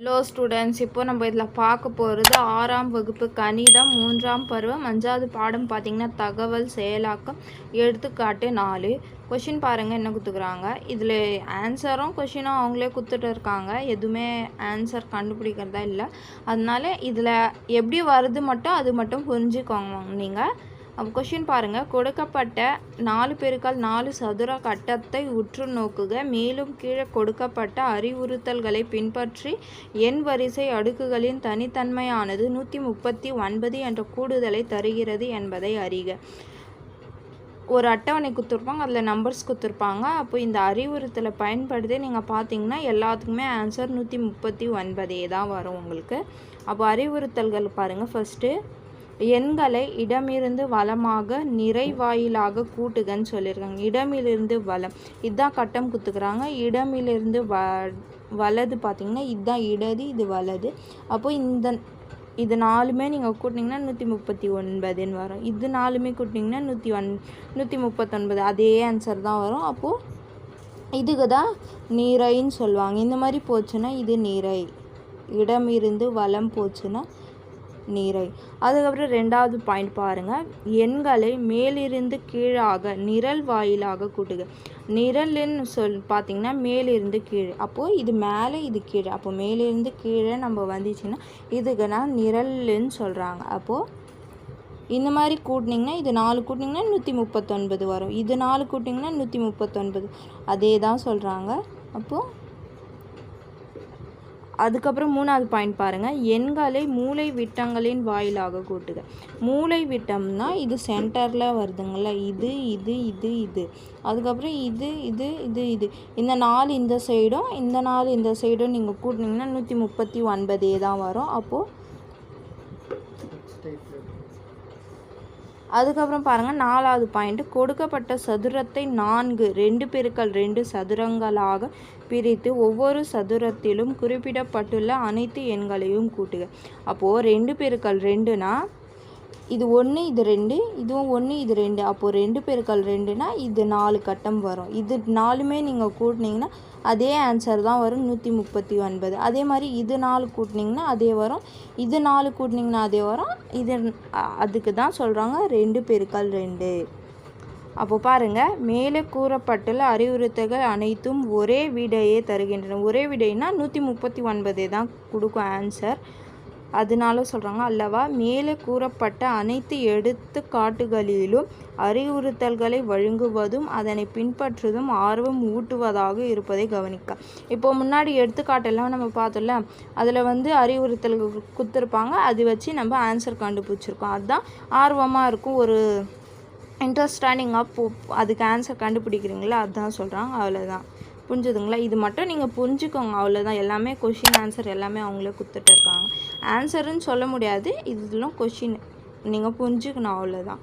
Hello students இப்போ நம்ம இதில் பார்க்க போகிறது ஆறாம் வகுப்பு கணிதம் மூன்றாம் பருவம் அஞ்சாவது பாடம் பார்த்திங்கன்னா தகவல் செயலாக்கம் எடுத்துக்காட்டு நாலு. கொஷின் பாருங்கள் என்ன கொடுத்துக்குறாங்க இதில் ஆன்சரும் கொஷினும் அவங்களே கொடுத்துட்டு இருக்காங்க. எதுவுமே ஆன்சர் கண்டுபிடிக்கிறதா இல்லை. அதனால இதில் எப்படி வருது மட்டும் அது மட்டும் புரிஞ்சுக்கோங்க நீங்கள் கொஷின் பாருங்கள் கொடுக்கப்பட்ட நாலு பெருக்கால் நாலு சதுர கட்டத்தை உற்று நோக்குக. மேலும் கீழே கொடுக்கப்பட்ட அறிவுறுத்தல்களை பின்பற்றி எண் வரிசை அடுக்குகளின் தனித்தன்மையானது நூற்றி முப்பத்தி ஒன்பது என்ற கூடுதலை தருகிறது என்பதை அறிக. ஒரு அட்டவணை கொடுத்துருப்பாங்க அதில் நம்பர்ஸ் கொடுத்துருப்பாங்க. அப்போ இந்த அறிவுறுத்தலை பயன்படுத்தி நீங்கள் பார்த்தீங்கன்னா எல்லாத்துக்குமே ஆன்சர் நூற்றி முப்பத்தி ஒன்பதே தான் வரும் உங்களுக்கு. அப்போ அறிவுறுத்தல்கள் பாருங்கள் ஃபஸ்ட்டு எண்களை இடமிருந்து வளமாக நிறைவாயிலாக கூட்டுகன்னு சொல்லியிருக்காங்க. இடமிலிருந்து வளம் இதுதான் கட்டம் குத்துக்கிறாங்க. இடமிலிருந்து வ வலது பார்த்திங்கன்னா இதுதான் இடது இது வலது. அப்போ இந்த இது நாலுமே நீங்கள் கூட்டினீங்கன்னா நூற்றி முப்பத்தி ஒன்பதுன்னு வரும். இது நாலுமே கூட்டினீங்கன்னா நூற்றி ஒன் நூற்றி முப்பத்தொன்பது அதே ஆன்சர் தான் வரும். அப்போது இதுக்கு தான் நீரைன்னு சொல்லுவாங்க. இந்த மாதிரி போச்சுன்னா இது நீரை. இடமிருந்து வலம் போச்சுன்னா நீரை. அதுக்கப்புறம் ரெண்டாவது பாயிண்ட் பாருங்கள் எண்களை மேலிருந்து கீழாக நிரல் வாயிலாக கூட்டுக. நிரல்னு சொல் பார்த்திங்கன்னா மேலிருந்து கீழே. அப்போது இது மேலே இது கீழே. அப்போ மேலிருந்து கீழே நம்ம வந்துச்சுன்னா இதுக்குன்னா நிரல்னு சொல்கிறாங்க அப்போது இந்த மாதிரி கூட்டினீங்கன்னா இது நாலு கூட்டினீங்கன்னா நூற்றி முப்பத்தொன்பது வரும். இது நாலு கூட்டிங்கன்னா நூற்றி முப்பத்தொன்பது. அதே தான் சொல்கிறாங்க அப்போது அதுக்கப்புறம் மூணாவது பாயிண்ட் பாருங்கள் எண்களை மூளை விட்டங்களின் வாயிலாக கூட்டுக. மூளை விட்டம்னா இது சென்டரில் வருதுங்களா இது இது இது இது. அதுக்கப்புறம் இது இது இது இது. இந்த நாலு இந்த சைடும் இந்த நாலு இந்த சைடும் நீங்கள் கூட்டினீங்கன்னா நூற்றி முப்பத்தி ஒன்பதே தான் வரும். அப்போது அதுக்கப்புறம் பாருங்கள் நாலாவது பாயிண்ட்டு கொடுக்கப்பட்ட சதுரத்தை நான்கு ரெண்டு பெருக்கள் ரெண்டு சதுரங்களாக பிரித்து ஒவ்வொரு சதுரத்திலும் குறிப்பிடப்பட்டுள்ள அனைத்து எண்களையும் கூட்டுக. அப்போது ரெண்டு பெருக்கள் ரெண்டுனா இது ஒன்று இது ரெண்டு இதுவும் ஒன்று இது ரெண்டு. அப்போது ரெண்டு பெருக்கள் ரெண்டுனா இது நாலு கட்டம் வரும். இது நாலுமே நீங்கள் கூட்டினீங்கன்னா அதே ஆன்சர் தான் வரும் நூற்றி முப்பத்தி ஒன்பது. அதே மாதிரி இது நாலு கூட்டினீங்கன்னா அதே வரும். இது நாலு கூட்டினீங்கன்னா அதே வரும். இது அதுக்கு தான் சொல்கிறாங்க ரெண்டு பெருக்கள் ரெண்டு. அப்போ பாருங்கள் மேலே கூறப்பட்டுள்ள அறிவுறுத்தல்கள் அனைத்தும் ஒரே விடையே தருகின்றன. ஒரே விடைனா நூற்றி முப்பத்தி ஒன்பதே தான் கொடுக்கும் ஆன்சர் அதனால சொல்கிறாங்க அல்லவா? மேலே கூறப்பட்ட அனைத்து எடுத்துக்காட்டுகளிலும் அறிவுறுத்தல்களை வழங்குவதும் அதனை பின்பற்றுவதும் ஆர்வம் ஊட்டுவதாக இருப்பதை கவனிக்க. இப்போ முன்னாடி எடுத்துக்காட்டெல்லாம் நம்ம பார்த்தோம்ல அதில் வந்து அறிவுறுத்தல்கள் கொடுத்துருப்பாங்க அது வச்சு நம்ம ஆன்சர் கண்டுபிடிச்சிருக்கோம். அதுதான் ஆர்வமாக இருக்கும் ஒரு இன்ட்ரெஸ்டாக நீங்கள் அதுக்கு ஆன்சர் கண்டுபிடிக்கிறீங்களா? அதுதான் சொல்கிறாங்க அவ்வளோதான் புரிஞ்சுதுங்களா? இது மட்டும் நீங்கள் புரிஞ்சுக்கோங்க. அவ்வளோதான் எல்லாமே கொஷின் ஆன்சர் எல்லாமே அவங்களே கொடுத்துட்டு இருக்காங்க. ஆன்சருன்னு சொல்ல முடியாது. இதெல்லாம் கொஷின் நீங்கள் புரிஞ்சுக்கணும். அவ்வளோதான்